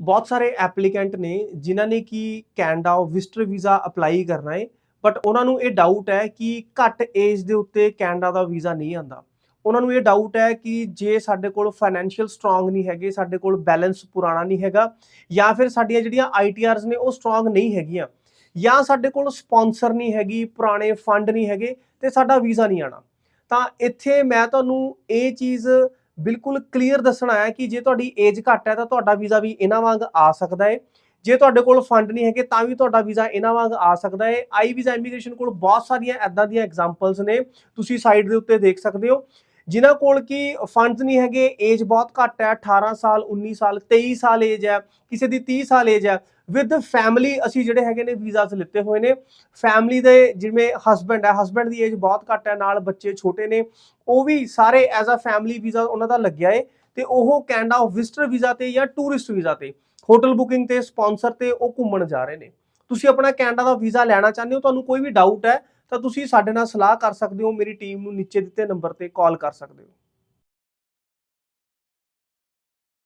ਬਹੁਤ ਸਾਰੇ ਐਪਲੀਕੈਂਟ ਨੇ ਜਿਨ੍ਹਾਂ ਨੇ ਕਿ ਕੈਨੇਡਾ ਵਿਜ਼ਟਰ ਵੀਜ਼ਾ ਅਪਲਾਈ ਕਰਨਾ ਹੈ ਬਟ ਉਹਨਾਂ ਨੂੰ ਇਹ ਡਾਊਟ ਹੈ ਕਿ ਘੱਟ ਏਜ ਦੇ ਉੱਤੇ ਕੈਨੇਡਾ ਦਾ ਵੀਜ਼ਾ ਨਹੀਂ ਆਂਦਾ ਉਹਨਾਂ ਨੂੰ ਇਹ ਡਾਊਟ ਹੈ ਕਿ ਜੇ ਸਾਡੇ ਕੋਲ ਫਾਈਨੈਂਸ਼ੀਅਲ ਸਟਰੋਂਗ ਨਹੀਂ ਹੈਗੇ, ਸਾਡੇ ਕੋਲ ਬੈਲੈਂਸ ਪੁਰਾਣਾ ਨਹੀਂ ਹੈਗਾ, ਜਾਂ ਫਿਰ ਸਾਡੀਆਂ ਜਿਹੜੀਆਂ ਆਈਟੀਆਰਸ ਨੇ ਉਹ ਸਟਰੋਂਗ ਨਹੀਂ ਹੈਗੀਆਂ, ਜਾਂ ਸਾਡੇ ਕੋਲ ਸਪਾਂਸਰ ਨਹੀਂ ਹੈਗੀ, ਪੁਰਾਣੇ ਫੰਡ ਨਹੀਂ ਹੈਗੇ ਤੇ ਸਾਡਾ ਵੀਜ਼ਾ ਨਹੀਂ ਆਣਾ ਤਾਂ ਇੱਥੇ ਮੈਂ ਤੁਹਾਨੂੰ ਇਹ ਚੀਜ਼ ਬਿਲਕੁਲ ਕਲੀਅਰ ਦੱਸਣਾ ਹੈ ਕਿ ਜੇ ਤੁਹਾਡੀ ਏਜ ਘੱਟ ਹੈ ਤਾਂ ਤੁਹਾਡਾ ਵੀਜ਼ਾ ਵੀ ਇਹਨਾਂ ਵਾਂਗ ਆ ਸਕਦਾ ਹੈ। ਜੇ ਤੁਹਾਡੇ ਕੋਲ ਫੰਡ ਨਹੀਂ ਹੈਗੇ ਤਾਂ ਵੀ ਤੁਹਾਡਾ ਵੀਜ਼ਾ ਇਹਨਾਂ ਵਾਂਗ ਆ ਸਕਦਾ ਹੈ। ਆਈ ਵੀਜ਼ਾ ਇਮੀਗ੍ਰੇਸ਼ਨ ਕੋਲ ਬਹੁਤ ਸਾਰੀਆਂ ਐਦਾਂ ਦੀਆਂ ਐਗਜ਼ਾਮਪਲਸ ਨੇ। ਤੁਸੀਂ ਸਾਈਡ ਦੇ ਉੱਤੇ ਦੇਖ ਸਕਦੇ ਹੋ। ਜਿਨ੍ਹਾਂ ਕੋਲ ਕੀ ਫੰਡਸ ਨਹੀਂ ਹੈਗੇ ਏਜ ਬਹੁਤ ਘੱਟ ਹੈ 18 ਸਾਲ 19 ਸਾਲ 23 ਸਾਲ ਏਜ ਹੈ, ਕਿਸੇ ਦੀ 30 ਸਾਲ ਏਜ ਹੈ ਵਿਦ ਫੈਮਿਲੀ ਅਸੀਂ ਜਿਹੜੇ ਹੈਗੇ ਨੇ ਵੀਜ਼ਾਸ ਲਿੱਤੇ ਹੋਏ ਨੇ ਫੈਮਿਲੀ ਦੇ ਜਿਵੇਂ ਹਸਬੰਡ ਹੈ ਹਸਬੰਡ ਦੀ ਏਜ ਬਹੁਤ ਘੱਟ ਹੈ, ਨਾਲ ਬੱਚੇ ਛੋਟੇ ਨੇ, ਉਹ ਵੀ ਸਾਰੇ ਐਜ਼ ਅ ਫੈਮਿਲੀ ਵੀਜ਼ਾ ਉਹਨਾਂ ਦਾ ਲੱਗਿਆ ਏ, ਤੇ ਉਹ ਕੈਨੇਡਾ ਵਿਜ਼ਟਰ ਵੀਜ਼ਾ ਤੇ ਜਾਂ ਟੂਰਿਸਟ ਵੀਜ਼ਾ ਤੇ ਹੋਟਲ ਬੁਕਿੰਗ ਤੇ ਸਪਾਂਸਰ ਤੇ ਉਹ ਘੁੰਮਣ ਜਾ ਰਹੇ ਨੇ। ਤੁਸੀਂ ਆਪਣਾ ਕੈਨੇਡਾ ਦਾ ਵੀਜ਼ਾ ਲੈਣਾ ਚਾਹੁੰਦੇ ਹੋ, ਤੁਹਾਨੂੰ ਕੋਈ ਵੀ ਡਾਊਟ ਹੈ ਤਾਂ ਤੁਸੀਂ ਸਾਡੇ ਨਾਲ ਸਲਾਹ ਕਰ ਸਕਦੇ ਹੋ, ਮੇਰੀ ਟੀਮ ਨੂੰ ਨੀਚੇ ਦਿੱਤੇ ਨੰਬਰ ਤੇ ਕਾਲ ਕਰ ਸਕਦੇ ਹੋ।